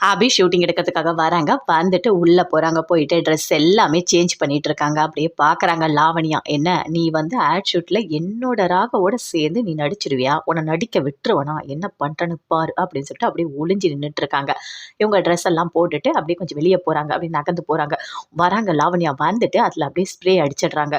அபி shooting எடுக்கிறதுக்காக வராங்க. வந்துட்டு உள்ளே போகிறாங்க போயிட்டு ட்ரெஸ் எல்லாமே சேஞ்ச் பண்ணிட்டு இருக்காங்க. அப்படியே பார்க்குறாங்க லாவணியா என்ன நீ வந்து ஆட் ஷூட்டில் என்னோட ராகவோட சேர்ந்து நீ நடிச்சிருவியா? உன்னை நடிக்க விட்டுருவனா? என்ன பண்ணுறன்னு பாரு அப்படின்னு சொல்லிட்டு அப்படியே ஒளிஞ்சு நின்றுட்டு இருக்காங்க. இவங்க ட்ரெஸ் எல்லாம் போட்டுட்டு அப்படியே கொஞ்சம் வெளியே போகிறாங்க அப்படியே நகர்ந்து போகிறாங்க வராங்க லாவணியா வந்துட்டு அதில் அப்படியே ஸ்ப்ரே அடிச்சிடுறாங்க.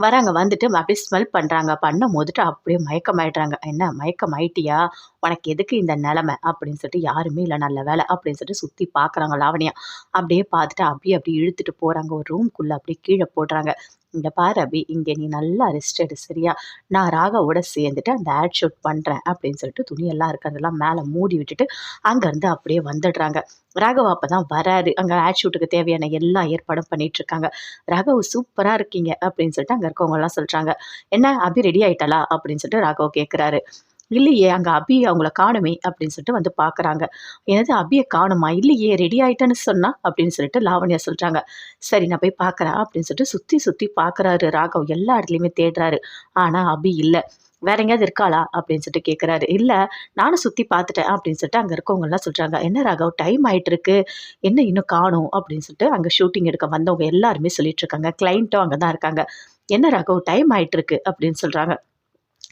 வராங்க வந்துட்டு அப்படியே ஸ்மெல் பண்ணுறாங்க பண்ணும் போதுட்டு அப்படியே மயக்கமாயிடுறாங்க. என்ன மயக்கம் ஆயிட்டியா உனக்கு எதுக்கு இந்த நிலமை? அப்படின்னு சொல்லிட்டு யாருமே இல்லை நல்ல வேலை அப்படின்னு சொல்லிட்டு சுற்றி பார்க்குறாங்க லாவணியா. அப்படியே பார்த்துட்டு அப்படியே அப்படியே இழுத்துட்டு போகிறாங்க ஒரு ரூம்குள்ளே அப்படியே கீழே போடுறாங்க. இங்கே பாரு அபி இங்கே நீ நல்லா ரெஸ்ட் எடு சரியா? நான் ராகாவோட சேர்ந்துட்டு அந்த ஆட் ஷூட் பண்ணுறேன் அப்படின்னு சொல்லிட்டு துணியெல்லாம் இருக்கிறதெல்லாம் மேலே மூடி விட்டுட்டு அங்கேருந்து அப்படியே வந்துடுறாங்க. ராகவ் அப்போ தான் வராரு. அங்கே ஆட் ஷூட்டுக்கு தேவையான எல்லா ஏற்பாடும் பண்ணிட்டு இருக்காங்க ராகவ் சூப்பராக இருக்கீங்க அப்படின்னு சொல்லிட்டு அங்கே இருக்கவங்கலாம் சொல்கிறாங்க என்ன அபி ரெடி ஆகிட்டாளா அப்படின்னு சொல்லிட்டு ராகவ் கேட்குறாரு இல்லையே அங்கே அபி அவங்கள காணுமே அப்படின்னு சொல்லிட்டு வந்து பார்க்குறாங்க எனது அபியை காணுமா? இல்லையே ரெடி ஆயிட்டேன்னு சொன்னா அப்படின்னு சொல்லிட்டு லாவண்யா சொல்கிறாங்க சரி நான் போய் பார்க்குறேன் அப்படின்னு சொல்லிட்டு சுற்றி சுற்றி பார்க்குறாரு ராகவ். எல்லா இடத்துலையுமே தேடுறாரு. ஆனால் அபி இல்லை. வேற எங்கேயாவது இருக்காளா? அப்படின்னு சொல்லிட்டு கேட்குறாரு இல்லை நானும் சுற்றி பார்த்துட்டேன் அப்படின்னு சொல்லிட்டு அங்கே இருக்கவங்கலாம் சொல்கிறாங்க என்ன ராகவ் டைம் ஆகிட்டு இருக்கு என்ன இன்னும் காணும்? அப்படின்னு சொல்லிட்டு அங்கே ஷூட்டிங் எடுக்க வந்தவங்க எல்லாருமே சொல்லிட்டு இருக்காங்க. கிளைண்ட்டும் அங்கே தான் இருக்காங்க. என்ன ராகவ் டைம் ஆகிட்டு இருக்கு அப்படின்னு சொல்கிறாங்க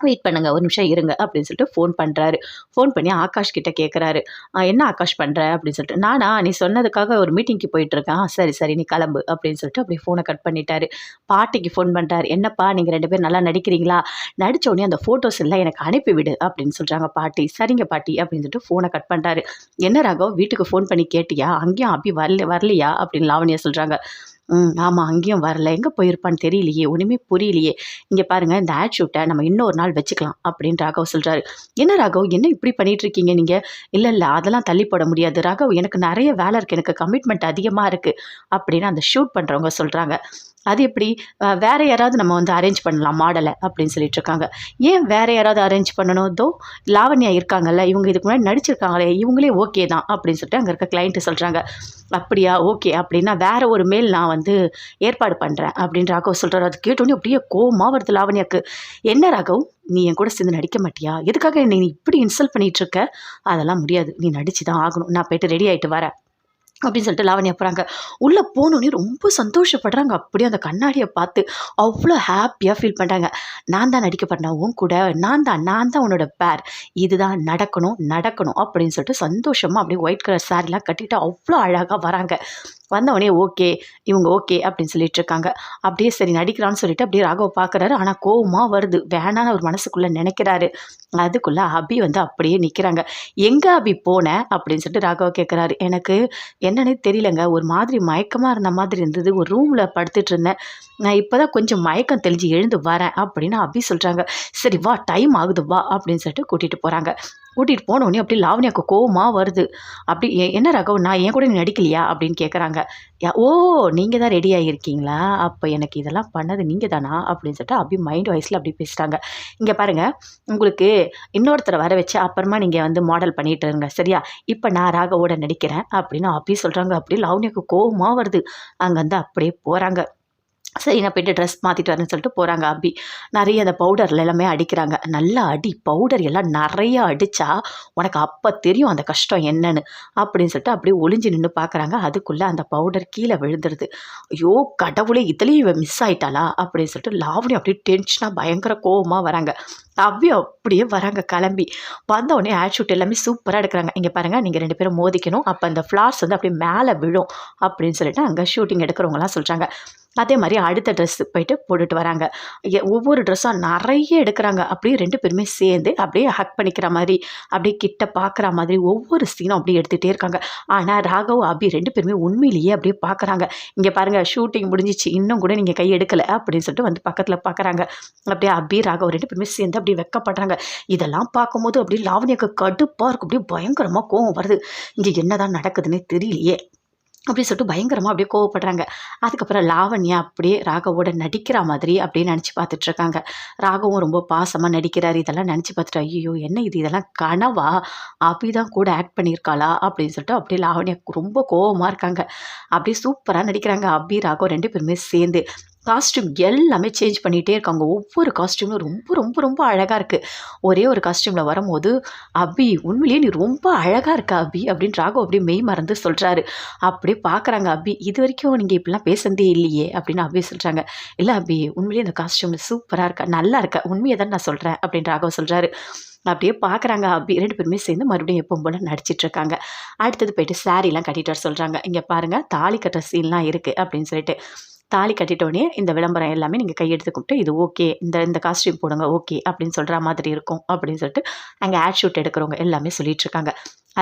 வெயிட் பண்ணுங்க ஒரு நிமிஷம் இருங்க அப்படின்னு சொல்லிட்டு ஃபோன் பண்ணுறாரு ஃபோன் பண்ணி ஆகாஷ் கிட்ட கேட்குறாரு என்ன ஆகாஷ் பண்ணுற அப்படின்னு சொல்லிட்டு நானா நீ சொன்னதுக்காக ஒரு மீட்டிங்க்கு போயிட்டுருக்கேன் சரி சரி நீ கிளம்பு. அப்படின்னு சொல்லிட்டு அப்படியே ஃபோனை கட் பண்ணிட்டாரு. பாட்டிக்கு ஃபோன் பண்ணுறாரு என்னப்பா நீங்கள் ரெண்டு பேரும் நல்லா நடிக்கிறீங்களா? நடிச்ச உடனே அந்த ஃபோட்டோஸ் எல்லாம் எனக்கு அனுப்பிவிடு அப்படின்னு சொல்கிறாங்க பாட்டி. சரிங்க பாட்டி. அப்படின்னு சொல்லிட்டு ஃபோனை கட் பண்ணுறாரு என்ன ராகவ் வீட்டுக்கு ஃபோன் பண்ணி கேட்டியா? அங்கேயும் அப்படி வரல வரலையா? அப்படின்னு லாவணியா சொல்கிறாங்க ம் ஆமாம் அங்கேயும் வரல. எங்கே போயிருப்பான்னு தெரியலையே ஒன்றுமே புரியலையே. இங்கே பாருங்கள் இந்த ஆட் ஷூட்டை நம்ம இன்னொரு நாள் வச்சுக்கலாம் அப்படின்னு ராகவ் சொல்கிறாரு என்ன ராகவ் என்ன இப்படி பண்ணிகிட்ருக்கீங்க நீங்கள் இல்லை இல்லை அதெல்லாம் தள்ளி போட முடியாது. ராகவ் எனக்கு நிறைய வேலை இருக்குது எனக்கு கமிட்மெண்ட் அதிகமாக இருக்குது அப்படின்னு அந்த ஷூட் பண்ணுறவங்க சொல்கிறாங்க அது எப்படி? வேறு வேற யாராவது நம்ம வந்து அரேஞ்ச் பண்ணலாம் மாடலை அப்படின்னு சொல்லிட்டு இருக்காங்க ஏன் வேறு யாராவது அரேஞ்ச் பண்ணணும்? தோ லாவண்யா இருக்காங்கல்ல இவங்க இதுக்கு முன்னாடி நடிச்சிருக்காங்களே இவங்களே ஓகே தான் அப்படின்னு சொல்லிட்டு அங்கே இருக்க கிளைண்ட்டு சொல்கிறாங்க அப்படியா? ஓகே அப்படின்னா வேற ஒரு மேல் நான் வந்து ஏற்பாடு பண்ணுறேன் அப்படின்னு ராகவ் சொல்கிறார் அது கேட்டோன்னே அப்படியே கோமா வருது லாவண்யாக்கு. என்ன ராகவ்? நீ என் கூட சேர்ந்து நடிக்க மாட்டியா? எதுக்காக என்னை நீ இப்படி இன்சல்ட் பண்ணிட்டு இருக்க? அதெல்லாம் முடியாது. நீ நடிச்சு தான் ஆகணும். நான் போயிட்டு ரெடி ஆகிட்டு வரேன். அப்படின்னு சொல்லிட்டு லாவண்யா போகிறாங்க உள்ளே போனோடனே ரொம்ப சந்தோஷப்படுறாங்க. அப்படியே அந்த கண்ணாடியை பார்த்து அவ்வளோ ஹாப்பியாக ஃபீல் பண்ணுறாங்க நான் தான் நடிக்க போறேன் உன் கூட. நான் தான் நான் தான் உன்னோட பேர் இதுதான் நடக்கணும் நடக்கணும் அப்படின்னு சொல்லிட்டு சந்தோஷமாக அப்படியே ஒயிட் கலர் சாரிலாம் கட்டிட்டு அவ்வளோ அழகாக வராங்க. வந்தவொடனே ஓகே இவங்க ஓகே அப்படின்னு சொல்லிட்டு இருக்காங்க அப்படியே சரி நடிக்கிறான்னு சொல்லிட்டு அப்படியே ராகவ பார்க்குறாரு ஆனால் கோவமாக வருது. வேணான்னு அவர் மனசுக்குள்ளே நினைக்கிறாரு. அதுக்குள்ளே அபி வந்து அப்படியே நிற்கிறாங்க எங்கே அபி போனேன் அப்படின்னு சொல்லிட்டு ராகவ கேட்குறாரு எனக்கு என்னன்னே தெரியலங்க. ஒரு மாதிரி மயக்கமாக இருந்த மாதிரி இருந்தது. ஒரு ரூமில் படுத்துட்டு இருந்தேன். நான் இப்போ தான் கொஞ்சம் மயக்கம் தெளிஞ்சு எழுந்து வரேன் அப்படின்னு அபி சொல்கிறாங்க சரி வா டைம் ஆகுது. வா அப்படின்னு சொல்லிட்டு கூட்டிகிட்டு போகிறாங்க கூட்டிகிட்டு போனோடனே அப்படியே லாவணியாக்கு கோவமாக வருது. அப்படி என்ன ரகவ் நான் என் கூட நீ நடிக்கலையா? அப்படின்னு கேட்குறாங்க ஓ நீங்கள் தான் ரெடி ஆகியிருக்கீங்களா அப்போ எனக்கு இதெல்லாம் பண்ணது நீங்கள் தானா? அப்படின்னு சொல்லிட்டு அப்படி மைண்ட் வாய்ஸில் அப்படி பேசிட்டாங்க. இங்கே பாருங்கள் உங்களுக்கு இன்னொருத்தரை வர வச்சு அப்புறமா நீங்கள் வந்து மாடல் பண்ணிகிட்டு இருங்க சரியா? இப்போ நான் ராகவோட நடிக்கிறேன் அப்படின்னு அப்படி சொல்கிறாங்க அப்படியே லாவணியாக்கு கோவமாக வருது. அங்கேருந்து அப்படியே போகிறாங்க சரி நான் போயிட்டு ட்ரெஸ் மாற்றிட்டு வரேன்னு சொல்லிட்டு போகிறாங்க அபி. நிறைய அந்த பவுடரில் எல்லாமே அடிக்கிறாங்க. நல்லா அடி பவுடர் எல்லாம் நிறைய அடித்தா உனக்கு அப்போ தெரியும் அந்த கஷ்டம் என்னன்னு அப்படின்னு சொல்லிட்டு அப்படியே ஒளிஞ்சு நின்று பார்க்குறாங்க அதுக்குள்ளே அந்த பவுடர் கீழே விழுந்துருது. ஐயோ கடவுளே இதுலேயும் இவன் மிஸ் ஆயிட்டாளா அப்படின்னு சொல்லிட்டு லாவணி அப்படியே டென்ஷனாக பயங்கர கோவமாக வராங்க. அவ்வி அப்படியே வராங்க கிளம்பி. வந்த உடனே ஆட் ஷூட் எல்லாமே சூப்பராக எடுக்கிறாங்க. இங்கே பாருங்கள் நீங்கள் ரெண்டு பேரும் மோதிக்கணும். அப்போ அந்த ஃப்ளார்ஸ் வந்து அப்படியே மேலே விழும் அப்படின்னு சொல்லிட்டு அங்கே ஷூட்டிங் எடுக்கிறவங்கலாம் சொல்கிறாங்க அதே மாதிரி அடுத்த ட்ரெஸ் போயிட்டு போட்டுட்டு வராங்க. ஒவ்வொரு ட்ரெஸ்ஸாக நிறைய எடுக்கிறாங்க. அப்படியே ரெண்டு பேருமே சேர்ந்து அப்படியே ஹக் பண்ணிக்கிற மாதிரி அப்படியே கிட்ட பார்க்குற மாதிரி ஒவ்வொரு சீனும் அப்படியே எடுத்துகிட்டே இருக்காங்க. ஆனால் ராகவ் அபி ரெண்டு பேருமே உண்மையிலேயே அப்படியே பார்க்குறாங்க இங்கே பாருங்கள் ஷூட்டிங் முடிஞ்சிச்சு. இன்னும் கூட நீங்கள் கை எடுக்கலை அப்படின்னு சொல்லிட்டு வந்து பக்கத்தில் பார்க்குறாங்க அப்படியே அபி ராகவ் ரெண்டு பேருமே சேர்ந்து அப்படியே வெக்கப்படுறாங்க. இதெல்லாம் பார்க்கும்போது அப்படியே லாவணியாக்கு கடுப்பாக இருக்கும். அப்படியே பயங்கரமாக கோவம் வருது. இங்கே என்னதான் நடக்குதுன்னே தெரியலையே. அப்படின்னு சொல்லிட்டு பயங்கரமாக அப்படியே கோவப்படுறாங்க. அதுக்கப்புறம் லாவண்யா அப்படியே ராகவோட நடிக்கிற மாதிரி அப்படியே நினச்சி பார்த்துட்ருக்காங்க. ராகவும் ரொம்ப பாசமாக நடிக்கிறார். இதெல்லாம் நினச்சி பார்த்துட்டு ஐயோ என்ன இது? இதெல்லாம் கனவா? அப்படி தான் கூட ஆக்ட் பண்ணியிருக்காளா? அப்படின்னு சொல்லிட்டு அப்படியே லாவண்யா ரொம்ப கோவமாக இருக்காங்க. அப்படியே சூப்பராக நடிக்கிறாங்க. அபி ராகம் ரெண்டு பேருமே சேர்ந்து. காஸ்டியூம் எல்லாமே சேஞ்ச் பண்ணிகிட்டே இருக்காங்க. ஒவ்வொரு காஸ்டியூமும் ரொம்ப ரொம்ப ரொம்ப அழகாக இருக்குது ஒரே ஒரு காஸ்டியூமில் வரும்போது அபி உண்மையிலேயே நீ ரொம்ப அழகாக இருக்க அபி அப்படின்னு ராகவ் அப்படியே மெய் மறந்து சொல்கிறாரு அப்படியே பார்க்குறாங்க அபி இது வரைக்கும் நீங்கள் இப்படிலாம் பேசுனதே இல்லையே அப்படின்னு அபி சொல்கிறாங்க இல்லை அபி உண்மையிலேயே இந்த காஸ்டியூமில் சூப்பராக இருக்கா நல்லா இருக்கா உண்மையை தான் நான் சொல்கிறேன் அப்படின்னு ராகவ் சொல்கிறாரு அப்படியே பார்க்குறாங்க அபி ரெண்டு பேருமே சேர்ந்து மறுபடியும் எப்பவும் போல் நடிச்சிட்ருக்காங்க அடுத்தது போயிட்டு சாரீலாம் கட்டிட்டு வர சொல்கிறாங்க இங்கே பாருங்கள் தாலி கட்டுற சீன்லாம் இருக்குது அப்படின்னு சொல்லிட்டு. தாலி கட்டிட்டோடனே இந்த விளம்பரம் எல்லாமே நீங்கள் கையெடுத்து கும்பிட்டு இது ஓகே இந்த இந்த காஸ்ட்யூம் போடுங்க ஓகே அப்படின்னு சொல்கிற மாதிரி இருக்கும் அப்படின்னு சொல்லிட்டு அங்கே ஆட் ஷூட் எடுக்கிறவங்க எல்லாமே சொல்லிட்டு இருக்காங்க.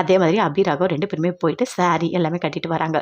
அதே மாதிரி அபிராகம் ரெண்டு பேருமே போயிட்டு saree எல்லாமே கட்டிட்டு வராங்க.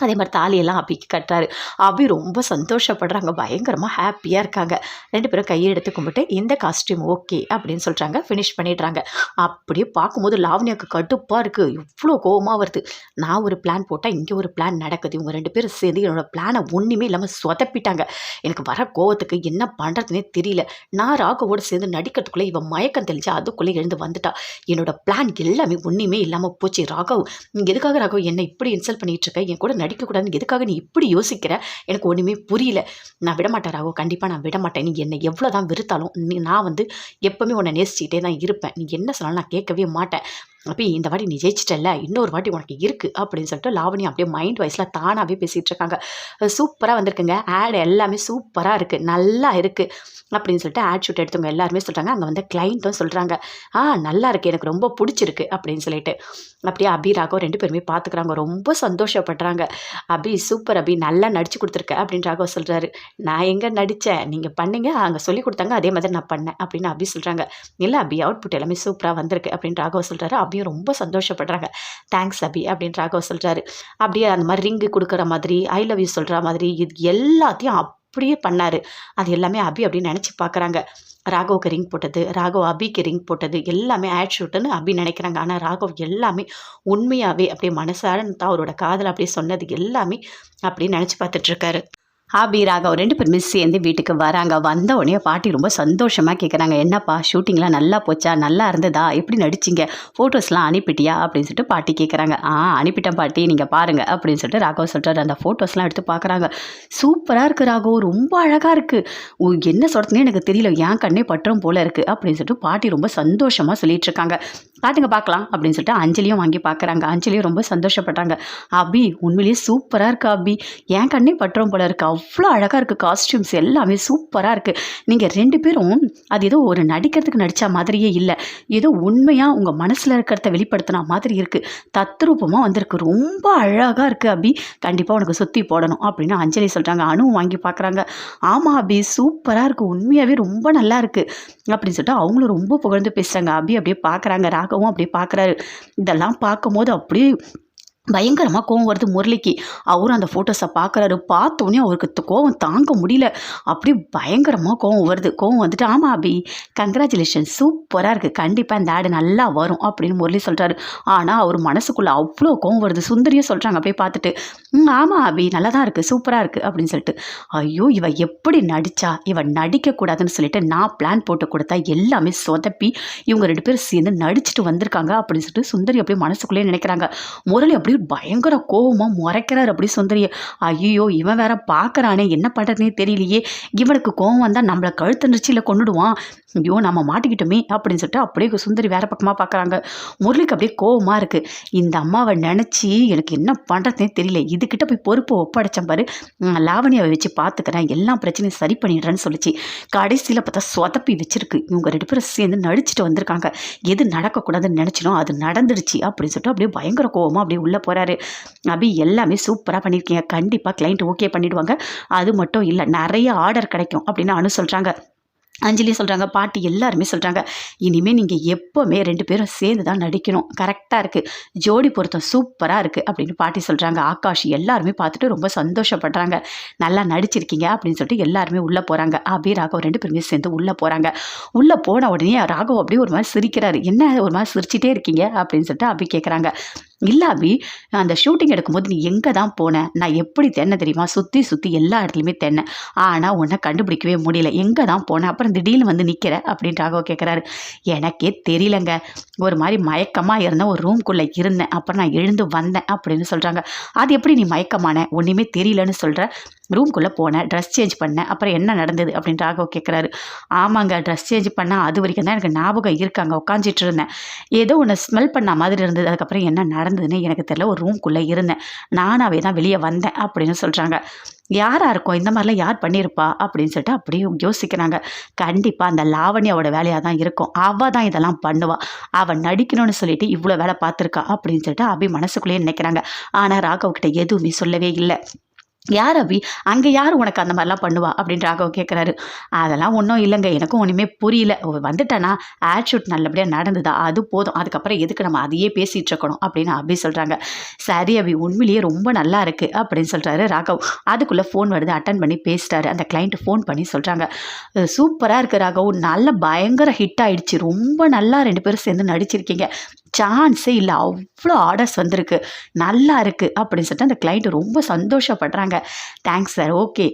அதே மாதிரி தாலியெல்லாம் அபிக்கு கட்டுறாரு. அபி ரொம்ப சந்தோஷப்படுறாங்க. பயங்கரமாக ஹாப்பியாக இருக்காங்க. ரெண்டு பேரும் கையை எடுத்து கும்பிட்டு இந்த காஸ்டியூம் ஓகே அப்படின்னு சொல்கிறாங்க ஃபினிஷ் பண்ணிடுறாங்க. அப்படியே பார்க்கும்போது லாவண்யாவுக்கு கடுப்பாக இருக்குது இவ்வளோ கோவமாக வருது. நான் ஒரு பிளான் போட்டால் இங்கே ஒரு பிளான் நடக்குது. இவங்க ரெண்டு பேரும் சேர்ந்து என்னோட பிளானை ஒன்றுமே இல்லாமல் சொதப்பிட்டாங்க. எனக்கு வர கோவத்துக்கு என்ன பண்ணுறதுனே தெரியல. நான் ராகவோடு சேர்ந்து நடிக்கிறதுக்குள்ளே இவன் மயக்கம் தெளிச்சு அதுக்குள்ளே எழுந்து வந்துட்டா. என்னோடய பிளான் எல்லாமே ஒன்றுமே இல்லாமல் போச்சு. ராகவ் எதுக்காக ராகவ் என்னை இப்படி இன்சல்ட் பண்ணிகிட்ருக்க இருக்க? என் கூட நடிக்கக்கூடாதுன்னு எதுக்காக நீ இப்படி யோசிக்கிற? எனக்கு ஒன்றுமே புரியல. நான் விட மாட்டேன் கண்டிப்பாக நான் விட மாட்டேன் நீ என்னை எவ்வளோ தான் வெறுத்தாலும் நீ நான் வந்து எப்போவுமே உன்னை நேசிச்சுட்டே தான் இருப்பேன். நீ என்ன சொன்னாலும் நான் கேட்கவே மாட்டேன். அப்போ இந்த வாட்டி நீ ஜெயிச்சிட்டல்ல இன்னொரு வாட்டி உனக்கு இருக்குது அப்படின்னு சொல்லிட்டு லாவணி அப்படியே மைண்ட் வைஸில் தானாகவே பேசிகிட்டு இருக்காங்க. சூப்பராக வந்திருக்குங்க. ஆட் எல்லாமே சூப்பராக இருக்குது நல்லா இருக்குது அப்படின்னு சொல்லிட்டு ஆட் ஷூட் எடுத்தவங்க எல்லாருமே சொல்கிறாங்க அங்கே வந்து கிளைண்ட்டும் சொல்கிறாங்க ஆ நல்லா இருக்குது எனக்கு ரொம்ப பிடிச்சிருக்கு அப்படின்னு சொல்லிட்டு. அப்படியே அபி ராகவ் ரெண்டு பேருமே பார்த்துக்குறாங்க ரொம்ப சந்தோஷப்படுறாங்க. அபி சூப்பர் அபி. நல்லா நடிச்சு கொடுத்துருக்க அப்படின்னு ராகவ் சொல்கிறாரு நான் எங்கே நடித்தேன் நீங்கள் பண்ணீங்க. அங்கே சொல்லி கொடுத்தாங்க. அதே மாதிரி நான் பண்ணேன் அப்படின்னு அபி சொல்கிறாங்க இல்லை அபி அவுட்புட் எல்லாமே சூப்பராக வந்திருக்கு அப்படின்னு ராகவ் சொல்கிறாரு அபியும் ரொம்ப சந்தோஷப்படுறாங்க. தேங்க்ஸ் அபி அப்படின்னு ராகவ் சொல்கிறாரு அப்படியே அந்த மாதிரி ரிங்கு கொடுக்குற மாதிரி ஐ லவ் யூ சொல்கிற மாதிரி இது எல்லாத்தையும் அப்படியே பண்ணார். அது எல்லாமே அபி அப்படின்னு நினச்சி பார்க்குறாங்க ராகவுக்கு ரிங் போட்டது ராகவ் அபிக்கு ரிங் போட்டது எல்லாமே ஆட் ஷூட்டுன்னு அபி நினைக்கிறாங்க. ஆனால் ராகவ் எல்லாமே உண்மையாகவே அப்படியே மனசார அவரோட காதல் அப்படியே சொன்னது எல்லாமே அப்படியே நினச்சி பார்த்துட்ருக்காரு ஆபி ராகவ் ரெண்டு பேருமே சேர்ந்து வீட்டுக்கு வராங்க. வந்த உடனே பாட்டி ரொம்ப சந்தோஷமாக கேட்குறாங்க என்னப்பா ஷூட்டிங்லாம் நல்லா போச்சா? நல்லா இருந்ததா? எப்படி நடிச்சிங்க? ஃபோட்டோஸ்லாம் அனுப்பிட்டியா? அப்படின்னு சொல்லிட்டு பாட்டி கேட்குறாங்க ஆ அனுப்பிட்டேன் பாட்டி. நீங்கள் பாருங்கள் அப்படின்னு சொல்லிட்டு ராகவ் சொல்கிறாரு அந்த ஃபோட்டோஸ்லாம் எடுத்து பார்க்குறாங்க சூப்பராக இருக்குது ராகவ். ரொம்ப அழகாக இருக்குது என்ன சொல்கிறதுனே எனக்கு தெரியல. ஏன் கண்ணே பற்றம் போல் இருக்குது அப்படின்னு சொல்லிட்டு பாட்டி ரொம்ப சந்தோஷமாக சொல்லிட்டு இருக்காங்க. காட்டுங்க பார்க்கலாம் அப்படின்னு சொல்லிட்டு அஞ்சலியும் வாங்கி பார்க்குறாங்க அஞ்சலியும் ரொம்ப சந்தோஷப்படுறாங்க அபி உண்மையிலேயே சூப்பராக இருக்கு அபி ஏன் கண்ணே பற்றம் போல இருக்கு. அவ்வளோ அழகாக இருக்குது காஸ்டியூம்ஸ் எல்லாமே சூப்பராக இருக்குது நீங்கள் ரெண்டு பேரும் அது ஏதோ ஒரு நடிக்கிறதுக்கு நடித்த மாதிரியே இல்லை. ஏதோ உண்மையாக உங்கள் மனசில் இருக்கிறத வெளிப்படுத்தின மாதிரி இருக்குது தத்ரூபமாக வந்திருக்கு. ரொம்ப அழகாக இருக்குது அபி. கண்டிப்பாக உனக்கு சுற்றி போடணும் அப்படின்னு அஞ்சலி சொல்கிறாங்க அணுவும் வாங்கி பார்க்குறாங்க ஆமாம் அபி சூப்பராக இருக்குது உண்மையாகவே ரொம்ப நல்லா இருக்குது அப்படின்னு சொல்லிட்டு அவங்களும் ரொம்ப புகழ்ந்து பேசுகிறாங்க அபி அப்படியே பார்க்குறாங்க ராகவும் அப்படியே பார்க்குறாரு இதெல்லாம் பார்க்கும்போது அப்படியே பயங்கரமாக கோவம் வருது முரளிக்கு. அவரும் அந்த ஃபோட்டோஸை பார்க்குறாரு பார்த்தோன்னே அவருக்கு த- கோவம் தாங்க முடியல. அப்படி பயங்கரமாக கோவம் வருது. கோவம் வந்துட்டு ஆமாம் அபி கங்க்ராச்சுலேஷன் சூப்பராக இருக்குது கண்டிப்பாக இந்த ஆடு நல்லா வரும். அப்படின்னு முரளி சொல்கிறாரு ஆனால் அவர் மனசுக்குள்ளே அவ்வளோ கோவம் வருது. சுந்தரியும் சொல்கிறாங்க அப்படியே பார்த்துட்டு. ம் ஆமாம் அபி. நல்லா தான் இருக்குது சூப்பராக இருக்குது அப்படின்னு சொல்லிட்டு. ஐயோ இவ எப்படி நடித்தா இவ நடிக்கக்கூடாதுன்னு சொல்லிட்டு நான் பிளான் போட்டு கொடுத்தா எல்லாமே சொதப்பி இவங்க ரெண்டு பேரும் சேர்ந்து நடிச்சுட்டு வந்திருக்காங்க. அப்படின்னு சொல்லிட்டு சுந்தரி அப்படியே மனசுக்குள்ளேயே நினைக்கிறாங்க. முரளி அப்படி அப்படியே பயங்கர கோவமாக முறைக்கிறார் அப்படி சுந்தரிய. ஐயோ இவன் வேற பார்க்குறானே என்ன பண்ணுறதுனே தெரியலையே. இவனுக்கு கோவம் வந்தால் நம்மளை கழுத்து நிச்சயில் கொண்டுடுவான் ஐயோ நம்ம மாட்டிக்கிட்டோமே அப்படின்னு சொல்லிட்டு அப்படியே சுந்தரி வேற பக்கமாக பார்க்குறாங்க முரளிக்கு அப்படியே கோவமாக இருக்குது இந்த அம்மாவை நினச்சி எனக்கு என்ன பண்ணுறதுனே தெரியல. இதுக்கிட்ட போய் பொறுப்பு ஒப்படைச்சேன் பாரு. லாவணியாவை வச்சு பார்த்துக்கிறேன் எல்லா பிரச்சனையும் சரி பண்ணிடுறேன்னு சொல்லிச்சு. கடைசியில் பார்த்தா சொதப்பி வச்சிருக்கு. இவங்க ரெண்டு பேரும் சேர்ந்து நடிச்சிட்டு வந்திருக்காங்க. எது நடக்கக்கூடாதுன்னு நினச்சினோ அது நடந்துடுச்சு அப்படின்னு சொல்லிட்டு அப்படியே பயங்கர கோவமாக அப்படியே உள்ளே போகிறாரு அபி எல்லாமே சூப்பராக பண்ணியிருக்கீங்க கண்டிப்பாக கிளைண்ட் ஓகே பண்ணிவிடுவாங்க அது மட்டும் இல்லை நிறைய ஆர்டர் கிடைக்கும் அப்படின்னு அனு சொல்கிறாங்க அஞ்சலி சொல்கிறாங்க பாட்டி எல்லாருமே சொல்கிறாங்க இனிமேல் நீங்கள் எப்போவுமே ரெண்டு பேரும் சேர்ந்து தான் நடிக்கணும். கரெக்டாக இருக்குது ஜோடி பொருத்தம் சூப்பராக இருக்குது அப்படின்னு பாட்டி சொல்கிறாங்க ஆகாஷ் எல்லாருமே பார்த்துட்டு ரொம்ப சந்தோஷப்படுறாங்க. நல்லா நடிச்சிருக்கீங்க அப்படின்னு சொல்லிட்டு எல்லாருமே உள்ளே போகிறாங்க அபி ராகவ் ரெண்டு பேருமே சேர்ந்து உள்ளே போகிறாங்க உள்ளே போன உடனே ராகவ் அப்படியே ஒரு மாதிரி சிரிக்கிறாரு. என்ன ஒரு மாதிரி சிரிச்சிட்டே இருக்கீங்க அப்படின்னு சொல்லிட்டு அபி கேட்குறாங்க இல்லை அபி அந்த ஷூட்டிங் எடுக்கும்போது நீ எங்கே தான் போன? நான் எப்படி தென்ன தெரியுமா? சுற்றி சுற்றி எல்லா இடத்துலையுமே தென்ன. ஆனால் உன்னை கண்டுபிடிக்கவே முடியல. எங்கே தான் போனேன் அப்புறம் திடீர்னு வந்து நிற்கிற அப்படின்ட்டு ராகவ் கேட்குறாரு எனக்கே தெரியலங்க. ஒரு மாதிரி மயக்கமாக இருந்தேன். ஒரு ரூம்குள்ளே இருந்தேன். அப்புறம் நான் எழுந்து வந்தேன் அப்படின்னு சொல்கிறாங்க அது எப்படி நீ மயக்கமான? ஒன்றுமே தெரியலன்னு சொல்கிற ரூம்குள்ளே போனேன் ட்ரெஸ் சேஞ்ச் பண்ணேன் அப்புறம் என்ன நடந்தது அப்படின்னு ராகவ் கேட்குறாரு ஆமாங்க ட்ரெஸ் சேஞ்ச் பண்ணால் அது வரைக்கும் தான் எனக்கு ஞாபகம் இருக்காங்க உட்காந்துட்டு இருந்தேன். ஏதோ ஒன்று ஸ்மெல் பண்ண மாதிரி இருந்தது அதுக்கப்புறம் என்ன நடந்ததுன்னு எனக்கு தெரியல ஒரு ரூம்குள்ளே இருந்தேன். நானாவே தான் வெளியே வந்தேன் அப்படின்னு சொல்கிறாங்க யாராக இருக்கும் இந்த மாதிரிலாம் யார் பண்ணியிருப்பா அப்படின்னு சொல்லிட்டு அப்படியே யோசிக்கிறாங்க. கண்டிப்பாக அந்த லாவண்யாவோட வேலையாக தான் இருக்கும். அவள் தான் இதெல்லாம் பண்ணுவாள் அவள் நடிக்கணும்னு சொல்லிட்டு இவ்வளோ வேலை பார்த்துருக்கா அப்படின்னு சொல்லிட்டு அபி மனசுக்குள்ளேயே நினைக்கிறாங்க. ஆனால் ராகவ் கிட்ட எதுவுமே சொல்லவே இல்லை. யார் அபி? அங்கே யார் உனக்கு அந்த மாதிரிலாம் பண்ணுவா? அப்படின்னு ராகவ் கேட்குறாரு அதெல்லாம் ஒன்றும் இல்லைங்க. எனக்கும் ஒன்றுமே புரியல. வந்துட்டேன்னா வந்துட்டேனா? ஆட் ஷூட் நல்லபடியாக நடந்ததா? அது போதும். அதுக்கப்புறம் எதுக்கு நம்ம அதையே பேசிகிட்டு இருக்கணும்? அப்படின்னு அபி சொல்கிறாங்க சரி அபி உண்மையிலேயே ரொம்ப நல்லா இருக்குது அப்படின்னு சொல்கிறாரு ராகவ். அதுக்குள்ளே ஃபோன் வருது. அட்டன் பண்ணி பேசிட்டாரு அந்த கிளைண்ட் ஃபோன் பண்ணி சொல்கிறாங்க சூப்பராக இருக்குது ராகவ். நல்ல பயங்கர ஹிட் ஆகிடுச்சு ரொம்ப நல்லா ரெண்டு பேரும் சேர்ந்து நடிச்சிருக்கீங்க. சான்ஸே இல்லை. அவ்வளோ ஆர்டர்ஸ் வந்திருக்கு. நல்லா இருக்குது அப்படின்னு சொல்லிட்டு அந்த கிளைண்ட் ரொம்ப சந்தோஷப்படுறாங்க. தேங்க்ஸ் சார் ஓகே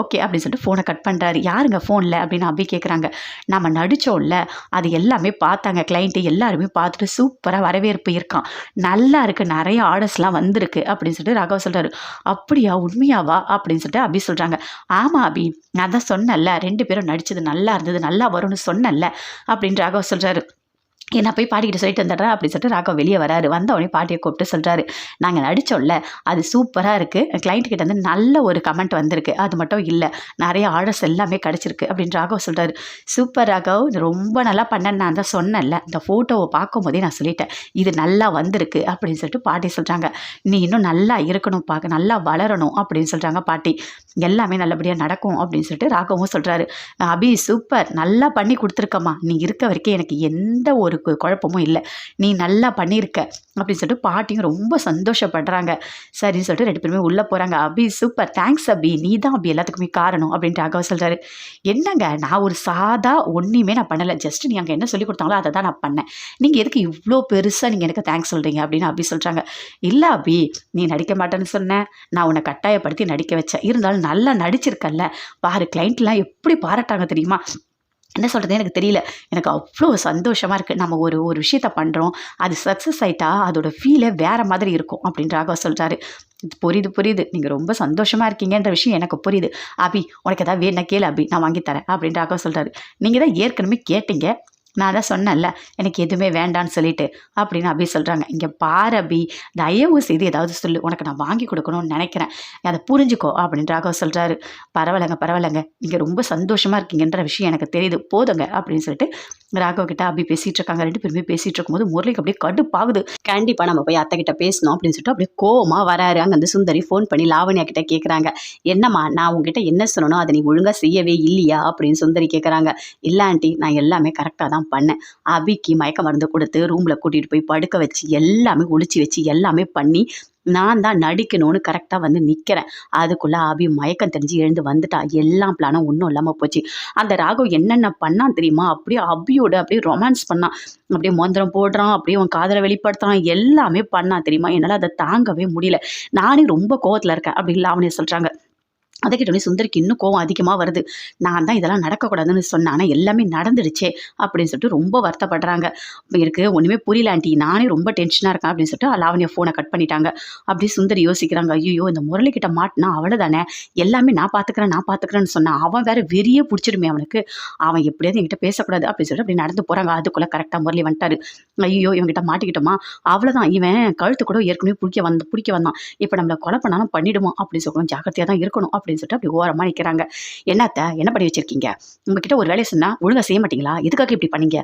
ஓகே அப்படின்னு சொல்லிட்டு ஃபோனை கட் பண்ணுறாரு யாருங்க ஃபோனில் அப்படின்னு அபி கேட்குறாங்க நம்ம நடித்தோம்ல அது எல்லாமே பார்த்தாங்க. கிளைண்ட்டு எல்லாருமே பார்த்துட்டு சூப்பராக வரவேற்பு இருக்கான். நல்லா இருக்குது நிறைய ஆர்டர்ஸ்லாம் வந்திருக்கு அப்படின்னு சொல்லிட்டு ராகவ் சொல்கிறாரு அப்படியா? உண்மையாவா? அப்படின்னு சொல்லிட்டு அபி சொல்கிறாங்க ஆமாம் அபி. நான் தான் சொன்னேன்ல. ரெண்டு பேரும் நடித்தது நல்லா இருந்தது. நல்லா வரும்னு சொன்னேன்ல. அப்படின்னு ராகவ் சொல்கிறாரு என்ன போய் பாட்டிக்கிட்ட சொல்லிட்டு வந்துடுறேன் அப்படின்னு சொல்லிட்டு ராகவ் வெளியே வராரு. வந்த உடனே பாட்டியை கூப்பிட்டு சொல்கிறாரு நாங்கள் நடித்தோம்ல அது சூப்பராக இருக்குது கிளைண்ட் கிட்ட வந்து நல்ல ஒரு கமெண்ட் வந்திருக்கு. அது மட்டும் இல்லை நிறைய ஆர்டர்ஸ் எல்லாமே கிடச்சிருக்கு. அப்படின்னு ராகவ் சொல்கிறாரு சூப்பர் ராகவ் ரொம்ப நல்லா பண்ணேன்னு நான் தான் சொன்னேன்ல. இந்த ஃபோட்டோவை பார்க்கும்போதே நான் சொல்லிட்டேன். இது நல்லா வந்திருக்கு அப்படின்னு சொல்லிட்டு பாட்டி சொல்கிறாங்க நீ இன்னும் நல்லா இருக்கணும் பார்க்க நல்லா வளரணும் அப்படின்னு சொல்கிறாங்க பாட்டி. எல்லாமே நல்லபடியாக நடக்கும் அப்படின்னு சொல்லிட்டு ராகவும் சொல்கிறாரு அபி சூப்பர். நல்லா பண்ணி கொடுத்துருக்கம்மா. நீ இருக்க வரைக்கும் எனக்கு எந்த ஒரு குழப்பமும் இல்லை. நீ நல்லா பண்ணியிருக்க அப்படின்னு சொல்லிட்டு பாட்டியும் ரொம்ப சந்தோஷப்படுறாங்க. சரின்னு சொல்லிட்டு ரெண்டு பேருமே உள்ளே போகிறாங்க அபி சூப்பர் தேங்க்ஸ் அபி. நீ தான் அபி எல்லாத்துக்குமே காரணம் அப்படின்ட்டு ராகவ் சொல்கிறாரு என்னங்க? நான் ஒரு சாதா ஒன்றையுமே நான் பண்ணலை. ஜஸ்ட் நீ அங்கே என்ன சொல்லி கொடுத்தாங்களோ அதை தான் நான் பண்ணேன். நீங்கள் எதுக்கு இவ்வளோ பெருசாக நீங்கள் எனக்கு தேங்க்ஸ் சொல்கிறீங்க அப்படின்னு அபி சொல்கிறாங்க இல்லை அபி நீ நடிக்க மாட்டேன்னு சொன்னேன் நான் உன்னை கட்டாயப்படுத்தி நடிக்க வச்சேன். இருந்தாலும் நல்லா நடிச்சிருக்கல்ல. பாரு கிளைண்ட்லாம் எப்படி பாராட்டாங்க தெரியுமா? என்ன சொல்கிறது எனக்கு தெரியல. எனக்கு அவ்வளோ சந்தோஷமாக இருக்குது நம்ம ஒரு ஒரு விஷயத்த பண்ணுறோம் அது சக்ஸஸ் ஆகிட்டா அதோட ஃபீலே வேறு மாதிரி இருக்கும் அப்படின்னு ராகவ் சொல்கிறாரு இது புரியுது புரியுது. நீங்கள் ரொம்ப சந்தோஷமாக இருக்கீங்கன்ற விஷயம் எனக்கு புரியுது. அபி உனக்கு ஏதாவது வேணா கேளு அபி. நான் வாங்கித்தரேன் அப்படின்னு ராகவ் சொல்கிறாரு நீங்கள் தான் ஏற்கனவே கேட்டீங்க. நான் தான் சொன்னேன்ல எனக்கு எதுவுமே வேண்டான்னு சொல்லிட்டு அப்படின்னு அபி சொல்கிறாங்க இங்கே பாரு அபி தயவு செய்து ஏதாவது சொல்லு உனக்கு நான் வாங்கி கொடுக்கணும்னு நினைக்கிறேன். அதை புரிஞ்சுக்கோ அப்படின்னு ராகவ் சொல்கிறாரு பரவாயில்லைங்க பரவாயில்லைங்க நீங்கள் ரொம்ப சந்தோஷமாக இருக்கீங்கன்ற விஷயம் எனக்கு தெரியுது போதுங்க அப்படின்னு சொல்லிட்டு ராகவ் கிட்ட அபி பேசிகிட்டு இருக்காங்க ரெண்டு பேருமே பேசிகிட்டு இருக்கும்போது முரளிக்கு அப்படியே கடுப்பாகுது. கண்டிப்பாக நம்ம போய் அத்தை கிட்ட பேசணும் அப்படின்னு சொல்லிட்டு அப்படியே கோவமாக வராரு. அங்கே வந்து சுந்தரி ஃபோன் பண்ணி லாவண்யா கிட்ட கேட்குறாங்க என்னம்மா நான் உங்ககிட்ட என்ன சொல்லணும்? அதை நீ ஒழுங்காக செய்யவே இல்லையா? அப்படின்னு சுந்தரி கேட்குறாங்க இல்லை ஆண்டி நான் எல்லாமே கரெக்டாக தான் பண்ணேன். அபிக்கு மயக்க மருந்து கொடுத்து ரூமில் கூட்டிகிட்டு போய் படுக்க வச்சு எல்லாமே ஒழிச்சு வச்சு எல்லாமே பண்ணி நான் தான் நடிக்கணும்னு கரெக்டாக வந்து நிற்கிறேன் அதுக்குள்ளே அபி மயக்கம் தெரிஞ்சு எழுந்து வந்துட்டா. எல்லா பிளானும் ஒன்றும் இல்லாமல் போச்சு. அந்த ராகவ் என்னென்ன பண்ணான் தெரியுமா? அப்படியே அபியோட அப்படியே ரொமான்ஸ் பண்ணான். அப்படியே மந்திரம் போடுறான் அப்படியே அவன் காதலை வெளிப்படுத்துறான். எல்லாமே பண்ணான் தெரியுமா? என்னால் அதை தாங்கவே முடியல. நானே ரொம்ப கோவத்தில் இருக்கேன். அப்படி அவனே சொல்கிறாங்க அதை கேட்டோடனே சுந்தரிக்கு இன்னும் கோவம் அதிகமாக வருது. நான் தான் இதெல்லாம் நடக்கக்கூடாதுன்னு சொன்னேன். ஆனால் எல்லாமே நடந்துடுச்சே அப்படின்னு சொல்லிட்டு ரொம்ப வருத்தப்படுறாங்க. எனக்கு ஒன்றுமே புரியல ஆண்டி நானே ரொம்ப டென்ஷனாக இருக்கேன் அப்படின்னு சொல்லிட்டு லாவண்யா ஃபோனை கட் பண்ணிட்டாங்க. அப்படியே சுந்தரி யோசிக்கிறாங்க. ஐயோ இந்த முரளிக்கிட்ட மாட்டினா அவ்வளோதானே எல்லாமே நான் பார்த்துக்கிறேன் நான் பார்த்துக்கிறேன்னு சொன்னான் அவன் வேற வெறியே பிடிச்சிருமே அவனுக்கு. அவன் எப்படியாவது என்கிட்ட பேசக்கூடாது அப்படின்னு சொல்லிட்டு அப்படி நடந்து போகிறாங்க அதுக்குள்ளே கரெக்டாக முரளி வந்துட்டாரு. ஐயோ இவங்கிட்ட மாட்டிக்கிட்டோமா? அவ்வளோதான் இவன் கழுத்து கூட ஏற்கனவே பிடிக்க வந்து பிடிக்க வந்தான். இப்போ நம்மளை கொலை பண்ணாலும் பண்ணிடுவோம் அப்படின்னு சொல்லணும் ஜாக்கிரதையாக தான் இருக்கணும் அப்படி அப்படின்னு சொல்லிட்டு அப்படி ஓரமாக நிற்கிறாங்க என்னத்த? என்ன பண்ணி வச்சிருக்கீங்க? உங்ககிட்ட ஒரு வேலையை சொன்னால் ஒழுங்காக செய்ய மாட்டீங்களா? எதுக்காக இப்படி பண்ணீங்க?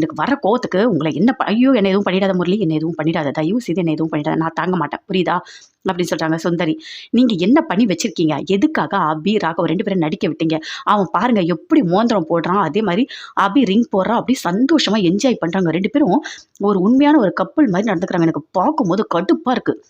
எனக்கு வர கோவத்துக்கு உங்களை என்ன ஐயோ என்ன எதுவும் பண்ணிடாத முரளி என்ன எதுவும் பண்ணிடாத. தயவு செய்து என்ன எதுவும் பண்ணிடாத. நான் தாங்க மாட்டேன். புரியுதா? அப்படின்னு சொல்கிறாங்க சுந்தரி. நீங்கள் என்ன பண்ணி வச்சிருக்கீங்க? எதுக்காக அபி ராகவ் ரெண்டு பேரும் நடிக்க விட்டீங்க? அவன் பாருங்க எப்படி மோந்திரம் போடுறான். அதே மாதிரி அபி ரிங் போடுறான் அப்படி சந்தோஷமாக என்ஜாய் பண்ணுறாங்க ரெண்டு பேரும் ஒரு உண்மையான ஒரு கப்பல் மாதிரி நடந்துக்கிறாங்க. எனக்கு பார்க்கும்போது கடுப்பாக இருக்குது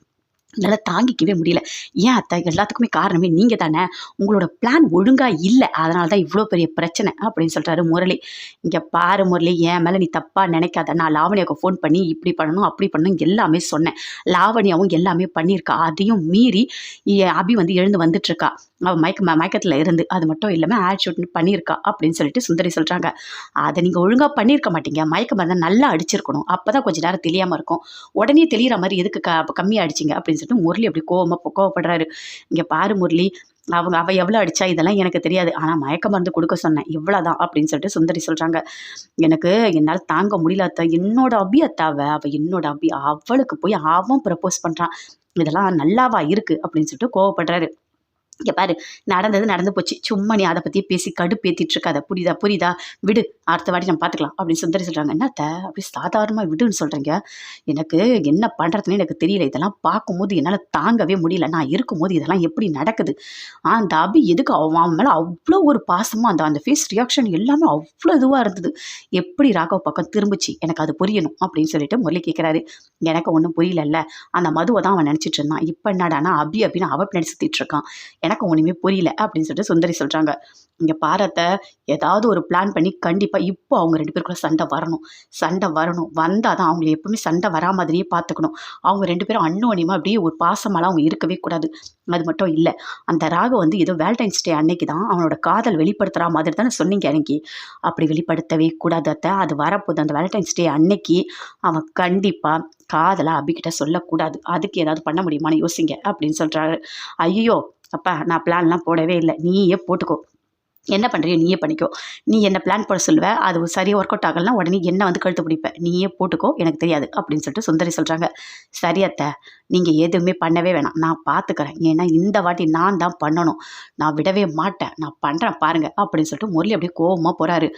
என்னால் தாங்கிக்கவே முடியல. ஏன் அத்தை? எல்லாத்துக்குமே காரணமே நீங்கள் தானே. உங்களோட பிளான் ஒழுங்காக இல்லை. அதனால தான் இவ்வளோ பெரிய பிரச்சனை அப்படின்னு சொல்கிறாரு முரளி. இங்கே பாரு முரளி என் மேலே நீ தப்பாக நினைக்காத. நான் லாவணியாவுக்கு ஃபோன் பண்ணி இப்படி பண்ணணும் அப்படி பண்ணணும் எல்லாமே சொன்னேன். லாவணியாவும் எல்லாமே பண்ணியிருக்கா. அதையும் மீறி அபி வந்து எழுந்து வந்துட்டுருக்கா அவள் மயக்க ம- மயக்கத்தில் இருந்து அது மட்டும் இல்லாமல் ஆட் ஷூட் பண்ணியிருக்கா அப்படின்னு சொல்லிட்டு சுந்தரி சொல்கிறாங்க அதை நீங்கள் ஒழுங்காக பண்ணியிருக்க மாட்டீங்க. மயக்க மருந்தை நல்லா அடிச்சிருக்கணும். அப்போ தான் கொஞ்சம் நேரம் தெரியாமல் இருக்கும். உடனே தெளிகிற மாதிரி எதுக்கு க கம்மியாக அடிச்சிங்க? அப்படின்னு சொல்லிட்டு முரளி அப்படி கோவமாக கோவப்படுறாரு. இங்கே பாரு முரளி அவங்க அவள் எவ்வளோ அடித்தா இதெல்லாம் எனக்கு தெரியாது. ஆனால் மயக்க மருந்து கொடுக்க சொன்னேன். இவ்வளோதான் அப்படின்னு சொல்லிட்டு சுந்தரி சொல்கிறாங்க எனக்கு என்னால் தாங்க முடியல அத்தை. என்னோட அபி அத்தாவை அவள் என்னோட அபி. அவளுக்கு போய் அவன் ப்ரப்போஸ் பண்ணுறான் இதெல்லாம் நல்லாவா இருக்குது அப்படின்னு சொல்லிட்டு கோவப்படுறாரு. இங்கே பாரு நடந்தது நடந்து போச்சு. சும்மா நீ அதை பற்றி பேசி கடுப்பேற்றிட்டு இருக்காத. புரியுதா? புரியுதா? விடு அடுத்த வாட்டி நம்ம பார்த்துக்கலாம் அப்படின்னு சுந்தரி சொல்கிறாங்க என்னத்த? அப்படி சாதாரணமாக விடுன்னு சொல்கிறீங்க எனக்கு என்ன பண்ணுறதுன்னு எனக்கு தெரியல. இதெல்லாம் பார்க்கும்போது என்னால் தாங்கவே முடியல. நான் இருக்கும்போது இதெல்லாம் எப்படி நடக்குது? அந்த அபி எதுக்கு? அவன் அவன் மேலே அவ்வளோ ஒரு பாசமாக அந்த அந்த ஃபேஸ் ரியாக்ஷன் எல்லாமே அவ்வளோ இதுவாக இருந்தது. எப்படி ராகவ் பக்கம் திரும்பிச்சு? எனக்கு அது புரியணும் அப்படின்னு சொல்லிட்டு முரளி கேட்குறாரு எனக்கு ஒன்றும் புரியலல்ல. அந்த மதுவை தான் அவன் நினச்சிட்டு இருந்தான். இப்போ என்னடானா அபி அப்படின்னு அவ பின்னாடி சுற்றிட்டு இருக்கான். எனக்கு ஒன்றுமே புரியல அப்படின்னு சொல்லிட்டு சுந்தரி சொல்கிறாங்க இங்கே பாரத்தை ஏதாவது ஒரு பிளான் பண்ணி கண்டிப்பாக இப்போ அவங்க ரெண்டு பேருக்குள்ள சண்டை வரணும். சண்டை வரணும். வந்தால் தான் அவங்களை எப்பவுமே சண்டை வரா மாதிரியே பார்த்துக்கணும் அவங்க ரெண்டு பேரும் அன்னோனியமாக அப்படியே ஒரு பாசமெல்லாம் அவங்க இருக்கவே கூடாது. அது மட்டும் இல்லை அந்த ராக வந்து ஏதோ வேலண்டைன்ஸ் டே அன்னைக்கு தான் அவனோட காதல் வெளிப்படுத்துகிற மாதிரி தானே சொன்னீங்க அன்னைக்கு. அப்படி வெளிப்படுத்தவே கூடாது அத்தை. அது வரப்போகுது. அந்த வேலண்டைன்ஸ் டே அன்னைக்கு அவன் கண்டிப்பாக காதலை அபிக்கிட்ட சொல்லக்கூடாது. அதுக்கு ஏதாவது பண்ண முடியுமான்னு யோசிங்க அப்படின்னு சொல்கிறாரு ஐயோ அப்பா நான் பிளான்லாம் போடவே இல்லை. நீயே போட்டுக்கோ. என்ன பண்ணுறியோ நீயே பண்ணிக்கோ. நீ என்ன பிளான் போட சொல்லுவ அது சரியாக ஒர்க் அவுட் ஆகலைன்னா உடனே என்ன வந்து கழுத்து பிடிப்பேன் நீயே போட்டுக்கோ எனக்கு தெரியாது அப்படின்னு சொல்லிட்டு சுந்தரி சொல்கிறாங்க சரி அத்தை நீங்கள் எதுவுமே பண்ணவே வேணாம். நான் பார்த்துக்கிறேன் ஏன்னா இந்த வாட்டி நான் தான் பண்ணணும். நான் விடவே மாட்டேன். நான் பண்ணுறேன் பாருங்கள் அப்படின்னு சொல்லிட்டு முரளி அப்படியே கோவமாக போகிறாரு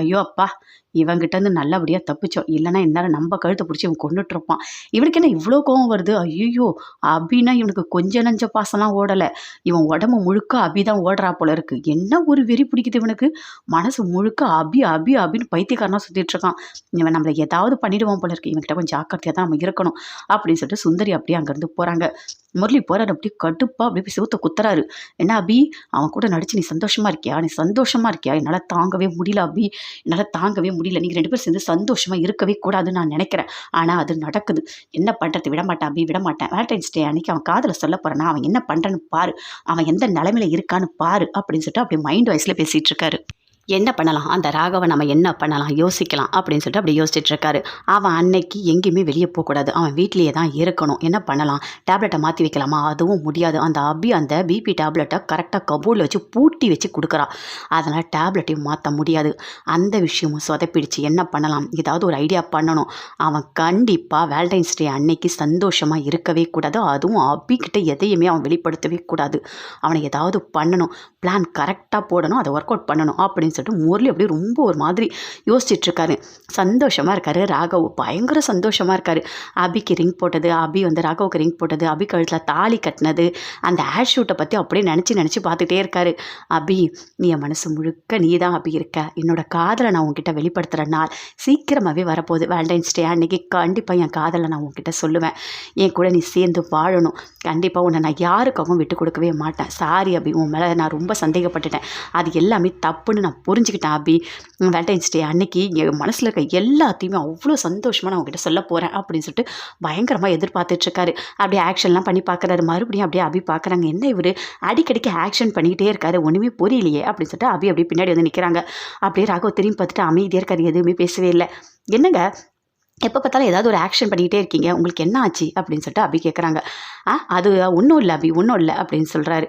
ஐயோ அப்பா இவங்கிட்டருந்து நல்லபடியாக தப்பிச்சோம். இல்லைன்னா இந்நேரம் நம்ம கழுத்தை பிடிச்சி இவன் கொண்டுட்ருப்பான் இவனுக்கு என்ன இவ்வளோ கோவம் வருது? ஐயோ அபின்னா இவனுக்கு கொஞ்ச நஞ்ச பாசம்லாம் ஓடலை. இவன் உடம்பு முழுக்க அபி தான் ஓடுறா போல இருக்கு. என்ன ஒரு வெறி பிடிக்குது இவனுக்கு? மனசு முழுக்க அபி அபி அபின்னு பைத்தியக்காரனாக சுற்றிட்டுருக்கான் இவன் நம்மளை ஏதாவது பண்ணிடுவான் போல இருக்கு. இவன்கிட்ட கொஞ்சம் ஜாக்கிரதையாக தான் நம்ம இருக்கணும். அப்படின்னு சொல்லிட்டு சுந்தரி அப்படியே அங்கேருந்து போகிறாங்க முரளி போகிறாரு அப்படியே கடுப்பாக அப்படியே போய் குத்துறாரு. என்ன அபி? அவன் கூட நடிச்சு நீ சந்தோஷமா இருக்கியா? நீ சந்தோஷமா இருக்கியா? என்னால் தாங்கவே முடியல அபி. என்னால் தாங்கவே முடியல. நீங்கள் ரெண்டு பேரும் சேர்ந்து சந்தோஷமா இருக்கவே கூடாதுன்னு நான் நினைக்கிறேன். ஆனால் அது நடக்குது. என்ன பண்ணுறது விட மாட்டேன் அபி விட மாட்டேன். வேலண்டைன்ஸ் டே அன்னைக்கு அவன் காதில் சொல்ல போகிறானா அவன் என்ன பண்ணுறன்னு பாரு. அவன் எந்த நிலைமையில இருக்கான்னு பாரு. அப்படின்னு சொல்லிட்டு அப்படியே மைண்ட் வாய்ஸில் பேசிகிட்டு இருக்காரு. என்ன பண்ணலாம்? அந்த ராகவை நம்ம என்ன பண்ணலாம்? யோசிக்கலாம் அப்படின்னு சொல்லிட்டு அப்படி யோசிச்சுட்டு இருக்காரு அவன் அன்னைக்கு எங்கேயுமே வெளியே போகக்கூடாது. அவன் வீட்லேயே தான் இருக்கணும். என்ன பண்ணலாம்? டேப்லெட்டை மாற்றி வைக்கலாமா? அதுவும் முடியாது. அந்த அபி அந்த பிபி டேப்லெட்டை கரெக்டாக கபோர்டில் வச்சு பூட்டி வச்சு கொடுக்குறான் அதனால் டேப்லெட்டையும் மாற்ற முடியாது. அந்த விஷயமும் சொதப்பிடுச்சு. என்ன பண்ணலாம்? ஏதாவது ஒரு ஐடியா பண்ணணும். அவன் கண்டிப்பாக வேலண்டைன்ஸ் டே அன்னைக்கு சந்தோஷமாக இருக்கவே கூடாது. அதுவும் அபிக்கிட்ட எதையுமே அவன் வெளிப்படுத்தவே கூடாது. அவனை ஏதாவது பண்ணணும். பிளான் கரெக்டாக போடணும். அதை ஒர்க் அவுட் பண்ணணும் அப்படின்னு சொல்லிட்டு முரளி அப்படியே ரொம்ப ஒரு மாதிரி யோசிச்சுட்டு இருக்காரு சந்தோஷமாக இருக்காரு. ராகவ் பயங்கர சந்தோஷமாக இருக்காரு. அபிக்கு ரிங் போட்டது அபி வந்து ராகவுக்கு ரிங் போட்டது அபி கழுத்தில் தாலி கட்டினது அந்த ஆட் ஷூட்டை பற்றி அப்படியே நினச்சி நினச்சி பார்த்துட்டே இருக்காரு. அபி நீ என் மனசு முழுக்க நீ தான் அபி இருக்க. என்னோட காதலை நான் உன்கிட்ட வெளிப்படுத்துகிற நாள் சீக்கிரமாகவே வரப்போகுது. வேலண்டைன்ஸ் டே அன்னைக்கு கண்டிப்பாக என் காதலை நான் உன்கிட்ட சொல்லுவேன். என் கூட நீ சேர்ந்து வாழணும். கண்டிப்பாக உன்னை நான் யாருக்காகவும் விட்டு கொடுக்கவே மாட்டேன். சாரி அபி உன் மேலே நான் ரொம்ப சந்தேகப்பட்டுட்டேன். அது எல்லாமே தப்புன்னு நான் புரிஞ்சுக்கிட்டேன் அபி வேலண்டைன்ஸ் டே அன்னைக்கு என் மனசில் இருக்க எல்லாத்தையுமே அவ்வளோ சந்தோஷமாக நான் உங்ககிட்ட சொல்ல போகிறேன் அப்படின்னு சொல்லிட்டு பயங்கரமாக எதிர்பார்த்துட்ருக்காரு அப்படியே ஆக்ஷன்லாம் பண்ணி பார்க்குறாரு. மறுபடியும் அப்படியே அபி பார்க்குறாங்க. என்ன இவர்? அடிக்கடிக்கு ஆக்ஷன் பண்ணிக்கிட்டே இருக்காரு. ஒன்றுமே புரியலையே அப்படின்னு சொல்லிட்டு அபி அப்படியே பின்னாடி வந்து நிற்கிறாங்க அப்படியே ராகவ திரும்பி பார்த்துட்டு அமைதியாக இருக்காரு. எதுவுமே பேசவே இல்லை. என்னங்க? எப்போ பார்த்தாலும் ஏதாவது ஒரு ஆக்ஷன் பண்ணிக்கிட்டே இருக்கீங்க. உங்களுக்கு என்ன ஆச்சு? அப்படின்னு சொல்லிட்டு அபி கேட்குறாங்க ஆ அது ஒன்றும் இல்லை அபி ஒன்றும் இல்லை அப்படின்னு சொல்கிறாரு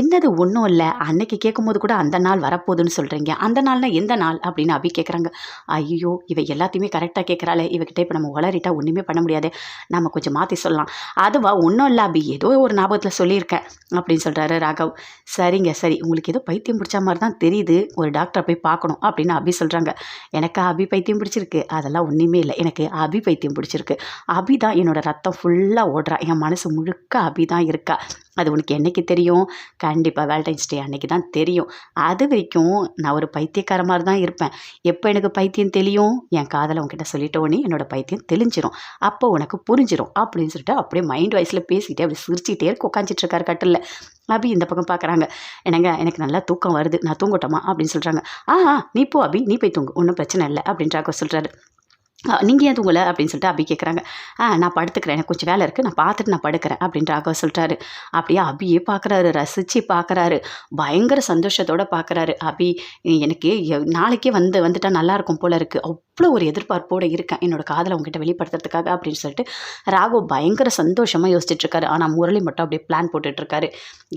என்னது ஒன்றும் இல்லை? அன்னைக்கு கேட்கும்போது கூட அந்த நாள் வரப்போகுதுன்னு சொல்கிறீங்க அந்த நாள்னா எந்த நாள்? அப்படின்னு அபி கேட்குறாங்க ஐயோ இவ எல்லாத்தையுமே கரெக்டாக கேட்குறாளே இவகிட்ட இப்போ நம்ம உளறிட்டா ஒன்றுமே பண்ண முடியாது. நம்ம கொஞ்சம் மாற்றி சொல்லலாம். அதுவா? ஒன்றும் இல்லை அபி. ஏதோ ஒரு ஞாபகத்தில் சொல்லியிருக்கேன் அப்படின்னு சொல்கிறாரு ராகவ். சரிங்க சரி. உங்களுக்கு ஏதோ பைத்தியம் பிடிச்ச மாதிரி தான் தெரியுது. ஒரு டாக்டரை போய் பார்க்கணும் அப்படின்னு அபி சொல்கிறாங்க எனக்கு அபி பைத்தியம் பிடிச்சிருக்கு. அதெல்லாம் ஒன்றுமே இல்லை. எனக்கு அபி பைத்தியம் பிடிச்சிருக்கு. அபி தான் என்னோட ரத்தம் ஃபுல்லாக ஓடுறா. என் மனசு முழுக்க அபி தான் இருக்கா. அது உனக்கு என்னைக்கு தெரியும்? கண்டிப்பாக வேலண்டைன்ஸ் டே அன்னைக்கு தான் தெரியும். அது வரைக்கும் நான் ஒரு பைத்தியக்கார மாதிரி தான் இருப்பேன். எப்போ எனக்கு பைத்தியம் தெரியும்? என் காதலை உங்ககிட்ட சொல்லிட்டோன்னே என்னோடய பைத்தியம் தெளிஞ்சிரும். அப்போ உனக்கு புரிஞ்சிடும் அப்படின்னு சொல்லிட்டு அப்படியே மைண்ட் வாய்ஸில் பேசிக்கிட்டே அப்படி சிரிச்சிட்டே இருக்க உட்காந்துட்டு இருக்காரு கட்டில் அபி இந்த பக்கம் பார்க்குறாங்க என்னங்க எனக்கு நல்லா தூக்கம் வருது. நான் தூங்கட்டோமா? அப்படின்னு சொல்கிறாங்க ஆ, நீ போ அபி. நீ போய் தூங்கு. ஒன்றும் பிரச்சனை இல்லை. அப்படின்றாக்க சொல்கிறாரு நீங்கள் ஏன் தூங்கலை? அப்படின்னு சொல்லிட்டு அபி கேட்குறாங்க ஆ நான் படுத்துக்கிறேன். எனக்கு கொஞ்சம் வேலை இருக்குது நான் பார்த்துட்டு நான் படுக்கிறேன் அப்படின்னு ராகவ் சொல்கிறாரு அப்படியே அபியே பார்க்குறாரு ரசித்து பார்க்குறாரு பயங்கர சந்தோஷத்தோடு பார்க்குறாரு அபி எனக்கு நாளைக்கே வந்து வந்துட்டா நல்லாயிருக்கும் போல் போல இருக்குது அவ்வளோ ஒரு எதிர்பார்ப்போடு இருக்கேன். என்னோடய காதலை உங்ககிட்ட வெளிப்படுத்துறதுக்காக அப்படின்னு சொல்லிட்டு ராகவ் பயங்கர சந்தோஷமாக யோசிச்சுட்ருக்காரு. ஆனால் முரளி மட்டும் அப்படியே பிளான் போட்டுட்ருக்காரு.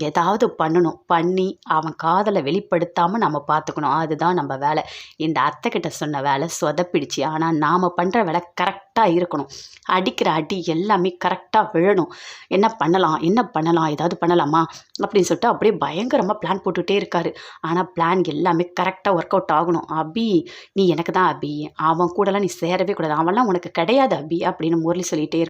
ஏதாவது பண்ணணும். பண்ணி அவன் காதலை வெளிப்படுத்தாமல் நம்ம பார்த்துக்கணும். அதுதான் நம்ம வேலை. இந்த அத்தை கிட்ட சொன்ன வேலை சொதப்பிடுச்சு. ஆனால் நாம் பண்ணுற வேலை கரெக்டாக இருக்கணும். அடிக்கிற அடி எல்லாமே கரெக்டாக விழணும். என்ன பண்ணலாம்? என்ன பண்ணலாம்? ஏதாவது பண்ணலாமா? அப்படின்னு சொல்லிட்டு அப்படியே பயங்கரமாக பிளான் போட்டுகிட்டே இருக்காரு. ஆனால் பிளான் எல்லாமே கரெக்டாக ஒர்க் அவுட் ஆகணும். அபி நீ எனக்கு தான் அபி. அவன் கூடலாம் நீ சேரவே கூடாது. அவன்லாம் உனக்கு கிடையாது அபி அப்படின்னு முரளி சொல்லிகிட்டே